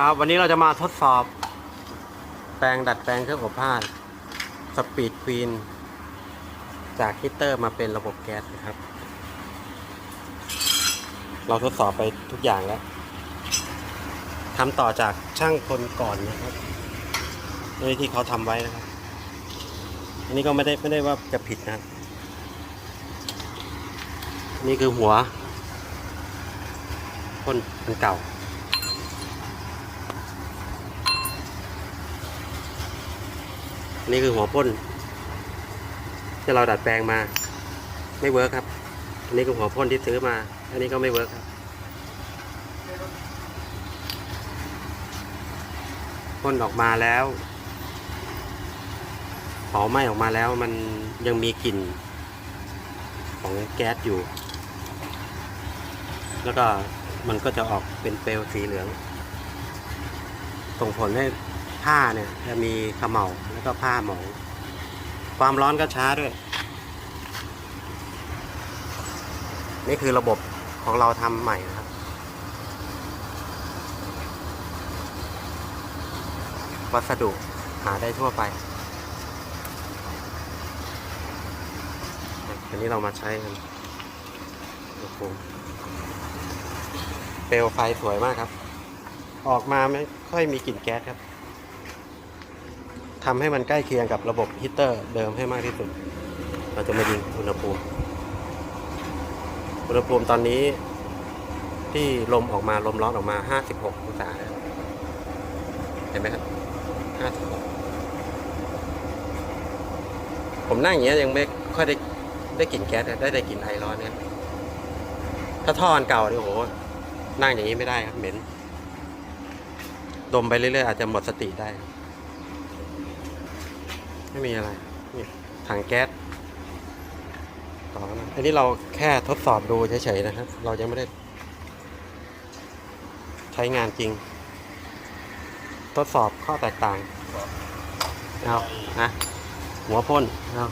ครับวันนี้เราจะมาทดสอบ แปลงดัดแปลงเครื่องอบผ้าสปีดควีนจากฮีตเตอร์มาเป็นระบบแก๊สนะครับ เราทดสอบไปทุกอย่างแล้วทำต่อจากช่างคนก่อนนะครับนี่ที่เขาทำไว้นะครับอันนี้ก็ไม่ได้ไม่ได้ว่าจะผิดนะนี่คือหัวพ่นอันเก่า นี่คือหัวพ่นที่เราดัดแปลงมา ไม่เวิร์คครับ อันนี้คือหัวพ่นที่ซื้อมา อันนี้ก็ไม่เวิร์คครับพ่นออกมาแล้วเผาไหม้ออกมาแล้วมันยังมีกลิ่น ของแก๊สอยู่ แล้วก็มันก็จะออกเป็นเปลวสีเหลือง ส่งผลให้ผ้าเนี่ยจะมีขมเหลาแล้ว ก็ผ้าหมอง ความร้อนก็ช้าด้วย นี่คือระบบของเราทำใหม่นะครับ วัสดุหาได้ทั่วไป อันนี้เรามาใช้กันโอ้โหเปลวไฟสวยมากครับ ออกมาไม่ค่อยมีกลิ่นแก๊สครับ ทำให้มันใกล้เคียงกับระบบฮีเตอร์เดิมให้มากที่สุด เราจะมายิงอุณหภูมิ อุณหภูมิตอนนี้ที่ลมออกมาลมร้อนออกมา 56 องศาเห็นไหมครับ 56 ผมนั่งอย่างเงี้ยยังไม่ค่อยได้ได้กลิ่นแก๊สได้ได้กลิ่นไอร้อนเนี่ยถ้าท่ออันเก่านี่โอ้โหนั่งอย่างนี้ไม่ได้ครับเหม็น ดมไปเรื่อยๆอาจจะหมดสติได้ครับ ไม่มีอะไรนี่ถังแก๊สต่อนะอันนี้เราแค่ทดสอบดูเฉยๆนะครับ เรายังไม่ได้ ใช้งานจริง ทดสอบข้อแตกต่างเอานะหัวพ่นเอา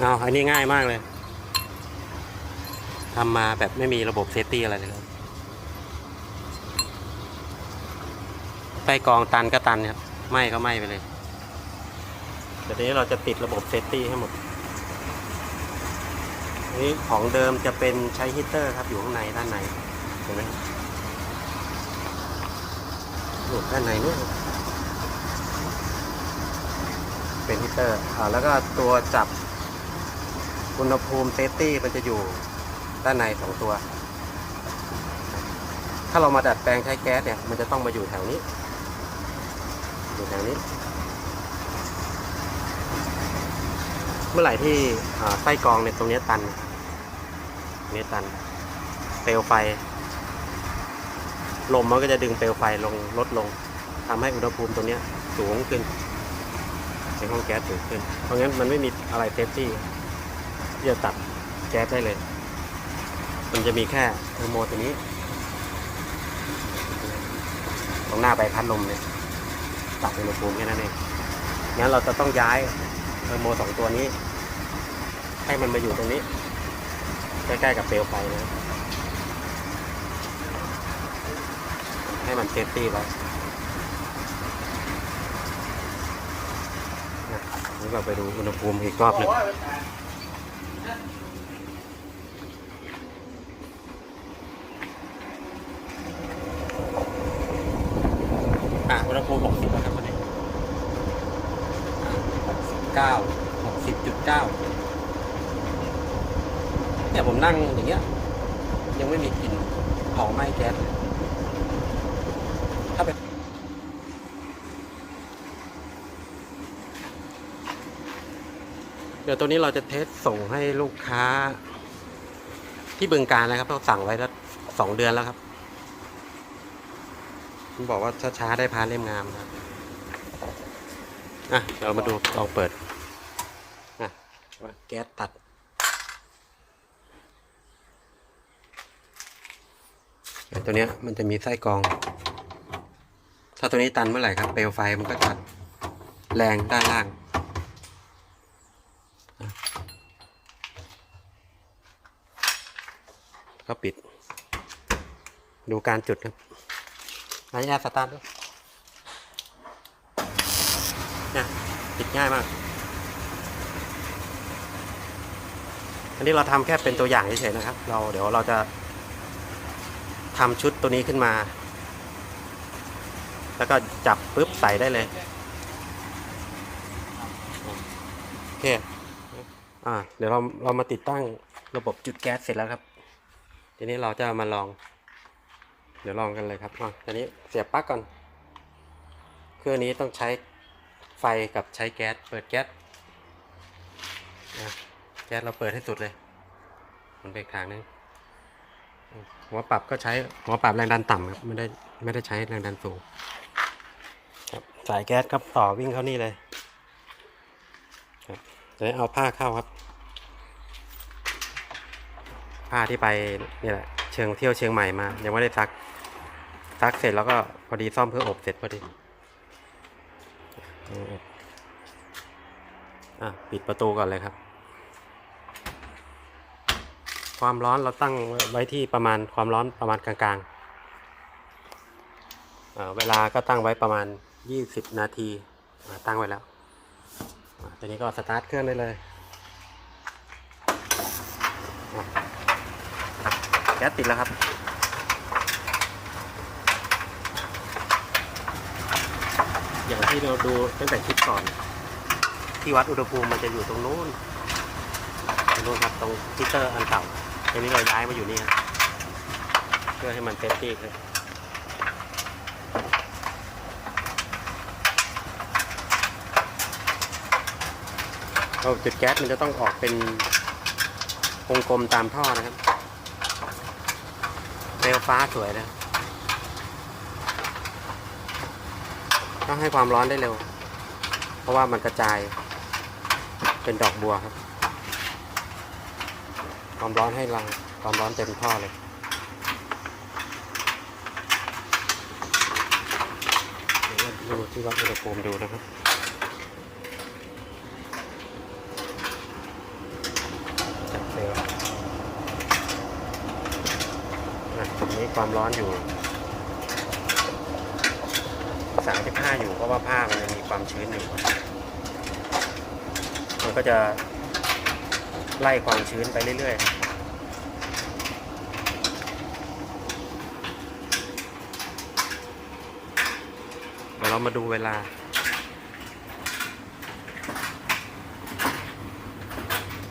เอาอันนี้ง่ายมากเลยทำมาแบบไม่มีระบบเซฟตี้อะไรเลยครับไส้กองตันก็ตันครับไหม้ก็ไหม้ไปเลย แต่ทีนี้เราจะติดระบบเซฟตี้ให้หมดนนี้ของเดิมจะเป็นใช้ฮีเตอร์ครับอยู่ข้างในด้านในเห็นไหมอยู่ด้านในนู่เป็นฮีเตอร์อ่าแล้วก็ตัวจับอุณหภูมิเซฟตี้มันจะอยู่ด้านในสองตัว ถ้าเรามาดัดแปลงใช้แก๊สเนี่ย มันจะต้องมาอยู่แถวนี้ อยู่แถวนี้ เมื่อไหร่ที่ไส้กรองเนี่ยตรงนี้ตันนี้ตัน เปลวไฟ ลมมันก็จะดึงเปลวไฟลงลดลงทำให้อุณหภูมิตรงนี้สูงขึ้นในห้องแก๊สสูงขึ้น เพราะงั้นมันไม่มีอะไรเซฟตี้ที่จะตัดแก๊สได้เลย มันจะมีแค่เทอร์โมตัวนี้ ตรงหน้าใบพัดลมเนี่ยตัดอุณหภูมิแค่นั้นเองงั้นเราจะต้องย้าย ทอร์โมสองตัวนี้ ให้มันมาอยู่ตรงนี้ ใกล้ๆกับเปลวไฟนะ ให้มันเซฟตี้ไว้นี่เราไปดูอุณหภูมิอีกรอบหนึงอะอุณหภูมิ60แล้วครับ ตอนนี้69 60.9เนี่ยผมนั่งอย่างเงี้ย ยังไม่มีกลิ่นเผาไหม้แก๊สเลยถ้าเป็นเดี๋ยวตัวนี้เราจะเทสส่งให้ลูกค้า ที่บึงการนะครับเขาสั่งไว้แล้วสองเดือนแล้วครับผมบอกว่าช้าๆได้พาเล่มงามนะครับอะเดี๋ยวเรามาดูลองเปิด แก๊สตัด ตัวเนี้ยมันจะมีไส้กรอง ถ้าตัวนี้ตันเมื่อไหร่ครับ เปลวไฟมันก็จะแรงด้านล่างก็ปิด ดูการจุดครับไหนแอร์สตาร์ทดูนี่ยติดง่ายมาก อันนี้เราทำแค่เป็นตัวอย่างเฉยๆนะครับ เราเดี๋ยวเราจะทำชุดตัวนี้ขึ้นมา แล้วก็จับปุ๊บใส่ได้เลยโอเคอ่าเดี๋ยวเราเรามาติดตั้งระบบจุดแก๊สเสร็จแล้วครับ ทีนี้เราจะมาลอง เดี๋ยวลองกันเลยครับอะทีนี้เสียบปลั๊กก่อนเครื่องนี้ต้องใช้ไฟกับใช้แก๊ส เปิดแก๊ส แก๊สเราเปิดให้สุดเลย มันเป็นทางนึงหัวปรับก็ใช้หัวปรับแรงดันต่ำครับไม่ได้ไม่ได้ใช้แรงดันสูงครับสายแก๊สครับต่อวิ่งเข้านี่เลยครับเดี๋ยเอาผ้าเข้าครับ ผ้าที่ไปนี่แหละเชิงเที่ยวเชียงใหม่มา ยังไม่ได้ซักซักเสร็จแล้วก็พอดีซ่อมเพื่ออบเสร็จพอดีอะปิดประตูก่อนเลยครับ ความร้อนเราตั้งไว้ที่ประมาณความร้อนประมาณกลางๆ เวลาก็ตั้งไว้ประมาณ 20 นาทีตั้งไว้แล้วตอนนี้ก็สตาร์ทเครื่องได้เลยแก๊สติดแล้วครับ อย่างที่เราดูตั้งแต่คลิปก่อน ที่วัดอุณหภูมิมันจะอยู่ตรงนู้นตรงนู้นครับ ตรงฮิเตอร์อันเก่า ทีนี้เราย้ายมาอยู่นี่ครับเพื่อให้มันเซฟตี้เลยเราจุดแก๊สมันจะต้องออกเป็นวงกลมตามท่อนะครับเปลวฟ้าสวยนะต้องให้ความร้อนได้เร็ว เพราะว่ามันกระจายเป็นดอกบัวครับ ความร้อนให้รังความร้อนเต็มท่อเลยดูที่วัดอุณหภูมิดูนะครับจับเซลล์อะตรงนี้ความร้อนอยู่สามสิบห้าอยู่เพราะว่าผ้ามันมีความชื้นอยู่ มันก็จะ ไล่ความชื้นไปเรื่อยๆเดี๋ยวเรามาดูเวลา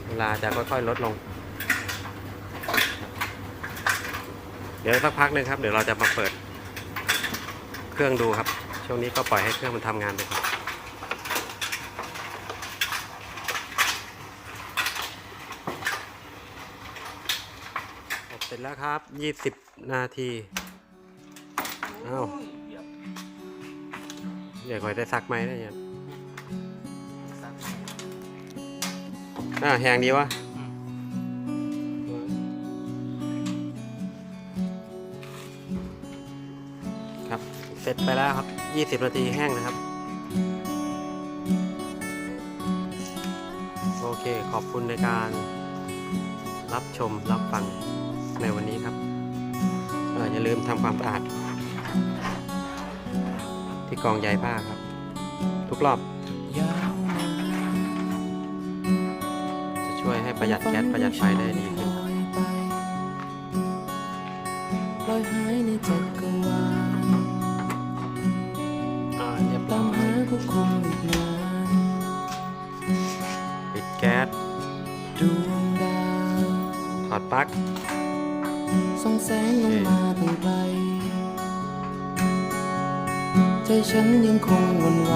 เวลาจะค่อยๆลดลง เดี๋ยวสักพักหนึงครับ เดี๋ยวเราจะมาเปิด เครื่องดูครับ ช่วงนี้ก็ปล่อยให้เครื่องมันทำงานไปก่อนอบเส ร็จแล้วครับ 20 นาที อ้าวเดี๋ยวคอยได้ซักไหมนะเนี่ยอ่าแหงดีวะครับ เสร็จไปแล้วครับ 20 นาทีแห้งนะครับ โอเคขอบคุณในการรับชม รับฟัง ในวันนี้ครับเอ่ออย่าลืมทำความสะอาด ที่กองใยผ้าครับ ทุกรอบ จะช่วยให้ประหยัดแก๊สประหยัดไฟได้ดีขึ้นครับลอยหายในจักรวาลอ่าเรียบร้ตาอมยหาผู้คงอีกนานปิดแก๊สดวงดาวถอดปลั๊ก ส่องแสงลงมาตั้งไกลใจฉันยังคงวนไหว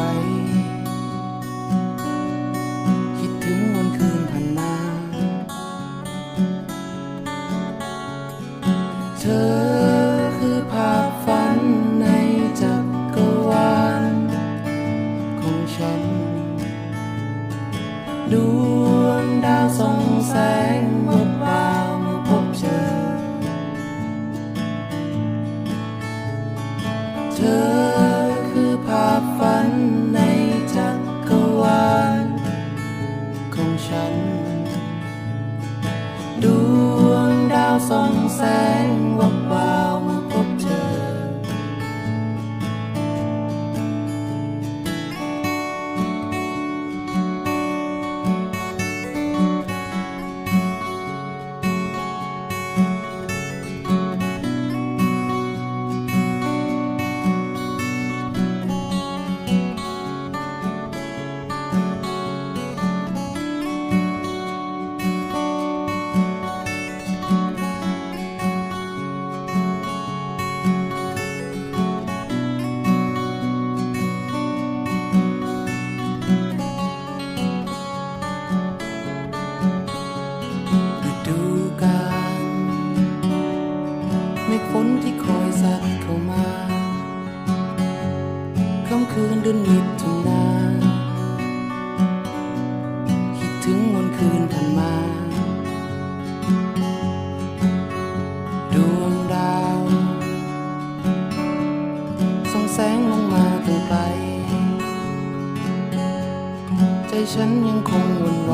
ฉันยังคงวนไหว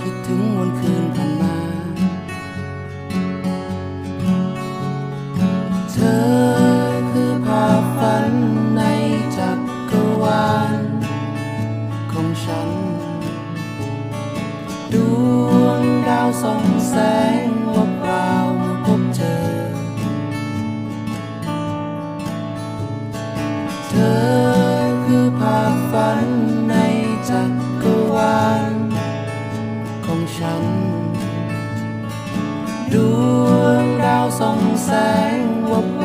คิดถึงวันคืนผ่านมา เธอ ฉัน ดวงดาวส่องแสงวับ